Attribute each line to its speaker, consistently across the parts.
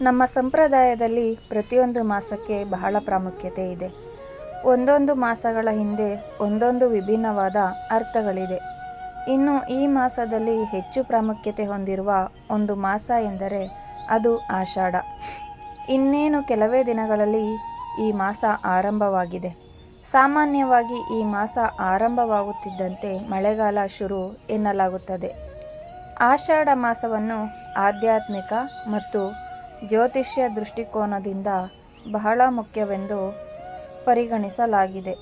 Speaker 1: ನಮ್ಮ ಸಂಪ್ರದಾಯದಲ್ಲಿ ಪ್ರತಿಯೊಂದು ಮಾಸಕ್ಕೆ ಬಹಳ ಪ್ರಾಮುಖ್ಯತೆ ಇದೆ. ಒಂದೊಂದು ಮಾಸಗಳ ಹಿಂದೆ ಒಂದೊಂದು ವಿಭಿನ್ನವಾದ ಅರ್ಥಗಳಿದೆ. ಇನ್ನು ಈ ಮಾಸದಲ್ಲಿ ಹೆಚ್ಚು ಪ್ರಾಮುಖ್ಯತೆ ಹೊಂದಿರುವ ಒಂದು ಮಾಸ ಎಂದರೆ ಅದು ಆಷಾಢ. ಇನ್ನೇನು ಕೆಲವೇ ದಿನಗಳಲ್ಲಿ ಈ ಮಾಸ ಆರಂಭವಾಗಿದೆ. ಸಾಮಾನ್ಯವಾಗಿ ಈ ಮಾಸ ಆರಂಭವಾಗುತ್ತಿದ್ದಂತೆ ಮಳೆಗಾಲ ಶುರು ಎನ್ನಲಾಗುತ್ತದೆ. ಆಷಾಢ ಮಾಸವನ್ನು ಆಧ್ಯಾತ್ಮಿಕ ಮತ್ತು ಜ್ಯೋತಿಷ್ಯ ದೃಷ್ಟಿಕೋನದಿಂದ ಬಹಳ ಮುಖ್ಯವೆಂದು ಪರಿಗಣಿಸಲಾಗಿದೆ.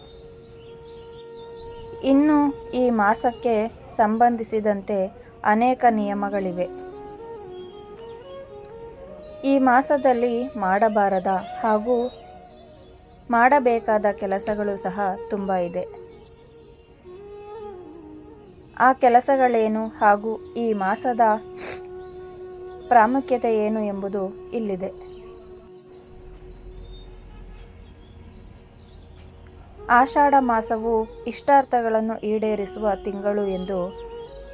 Speaker 1: ಇನ್ನು ಈ ಮಾಸಕ್ಕೆ ಸಂಬಂಧಿಸಿದಂತೆ ಅನೇಕ ನಿಯಮಗಳಿವೆ. ಈ ಮಾಸದಲ್ಲಿ ಮಾಡಬಾರದ ಹಾಗೂ ಮಾಡಬೇಕಾದ ಕೆಲಸಗಳು ಸಹ ತುಂಬ ಇದೆ. ಆ ಕೆಲಸಗಳೇನು ಹಾಗೂ ಈ ಮಾಸದ ಪ್ರಾಮುಖ್ಯತೆ ಏನು ಎಂಬುದು ಇಲ್ಲಿದೆ. ಆಷಾಢ ಮಾಸವು ಇಷ್ಟಾರ್ಥಗಳನ್ನು ಈಡೇರಿಸುವ ತಿಂಗಳು ಎಂದು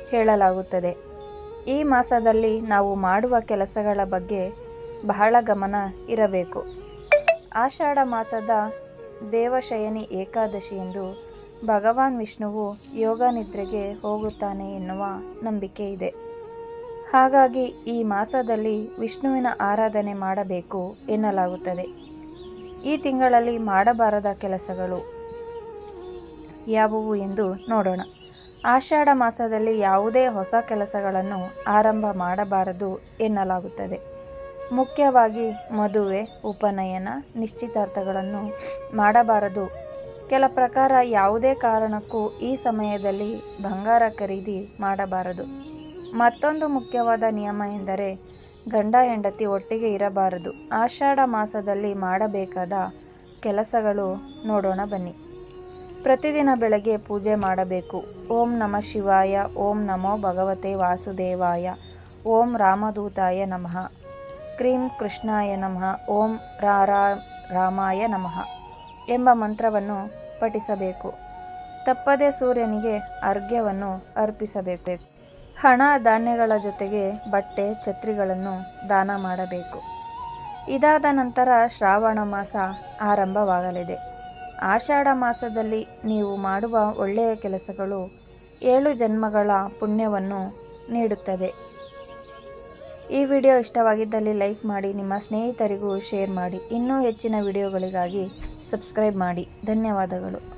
Speaker 1: ಹೇಳಲಾಗುತ್ತದೆ. ಈ ಮಾಸದಲ್ಲಿ ನಾವು ಮಾಡುವ ಕೆಲಸಗಳ ಬಗ್ಗೆ ಬಹಳ ಗಮನ ಇರಬೇಕು. ಆಷಾಢ ಮಾಸದ ದೇವಶಯನಿ ಏಕಾದಶಿ ಎಂದು ಭಗವಾನ್ ವಿಷ್ಣುವು ಯೋಗ ನಿದ್ರೆಗೆ ಹೋಗುತ್ತಾನೆ ಎನ್ನುವ ನಂಬಿಕೆ ಇದೆ. ಹಾಗಾಗಿ ಈ ಮಾಸದಲ್ಲಿ ವಿಷ್ಣುವಿನ ಆರಾಧನೆ ಮಾಡಬೇಕು ಎನ್ನಲಾಗುತ್ತದೆ. ಈ ತಿಂಗಳಲ್ಲಿ ಮಾಡಬಾರದ ಕೆಲಸಗಳು ಯಾವುವು ಎಂದು ನೋಡೋಣ. ಆಷಾಢ ಮಾಸದಲ್ಲಿ ಯಾವುದೇ ಹೊಸ ಕೆಲಸಗಳನ್ನು ಆರಂಭ ಮಾಡಬಾರದು ಎನ್ನಲಾಗುತ್ತದೆ. ಮುಖ್ಯವಾಗಿ ಮದುವೆ, ಉಪನಯನ, ನಿಶ್ಚಿತಾರ್ಥಗಳನ್ನು ಮಾಡಬಾರದು. ಕೆಲ ಪ್ರಕಾರ ಯಾವುದೇ ಕಾರಣಕ್ಕೂ ಈ ಸಮಯದಲ್ಲಿ ಬಂಗಾರ ಖರೀದಿ ಮಾಡಬಾರದು. ಮತ್ತೊಂದು ಮುಖ್ಯವಾದ ನಿಯಮ ಎಂದರೆ, ಗಂಡ ಹೆಂಡತಿ ಒಟ್ಟಿಗೆ ಇರಬಾರದು. ಆಷಾಢ ಮಾಸದಲ್ಲಿ ಮಾಡಬೇಕಾದ ಕೆಲಸಗಳು ನೋಡೋಣ ಬನ್ನಿ. ಪ್ರತಿದಿನ ಬೆಳಗ್ಗೆ ಪೂಜೆ ಮಾಡಬೇಕು. ಓಂ ನಮ ಶಿವಾಯ, ಓಂ ನಮೋ ಭಗವತೆ ವಾಸುದೇವಾಯ, ಓಂ ರಾಮದೂತಾಯ ನಮಃ, ಕ್ರೀಂ ಕೃಷ್ಣಾಯ ನಮಃ, ಓಂ ರಾರಾ ರಾಮಾಯ ನಮಃ ಎಂಬ ಮಂತ್ರವನ್ನು ಪಠಿಸಬೇಕು. ತಪ್ಪದೇ ಸೂರ್ಯನಿಗೆ ಅರ್ಘ್ಯವನ್ನು ಅರ್ಪಿಸಬೇಕು. ಹಣ ಧಾನ್ಯಗಳ ಜೊತೆಗೆ ಬಟ್ಟೆ, ಛತ್ರಿಗಳನ್ನು ದಾನ ಮಾಡಬೇಕು. ಇದಾದ ನಂತರ ಶ್ರಾವಣ ಮಾಸ ಆರಂಭವಾಗಲಿದೆ. ಆಷಾಢ ಮಾಸದಲ್ಲಿ ನೀವು ಮಾಡುವ ಒಳ್ಳೆಯ ಕೆಲಸಗಳು ಏಳು ಜನ್ಮಗಳ ಪುಣ್ಯವನ್ನು ನೀಡುತ್ತದೆ. ಈ ವಿಡಿಯೋ ಇಷ್ಟವಾಗಿದ್ದಲ್ಲಿ ಲೈಕ್ ಮಾಡಿ, ನಿಮ್ಮ ಸ್ನೇಹಿತರಿಗೂ ಶೇರ್ ಮಾಡಿ. ಇನ್ನೂ ಹೆಚ್ಚಿನ ವಿಡಿಯೋಗಳಿಗಾಗಿ ಸಬ್ಸ್ಕ್ರೈಬ್ ಮಾಡಿ. ಧನ್ಯವಾದಗಳು.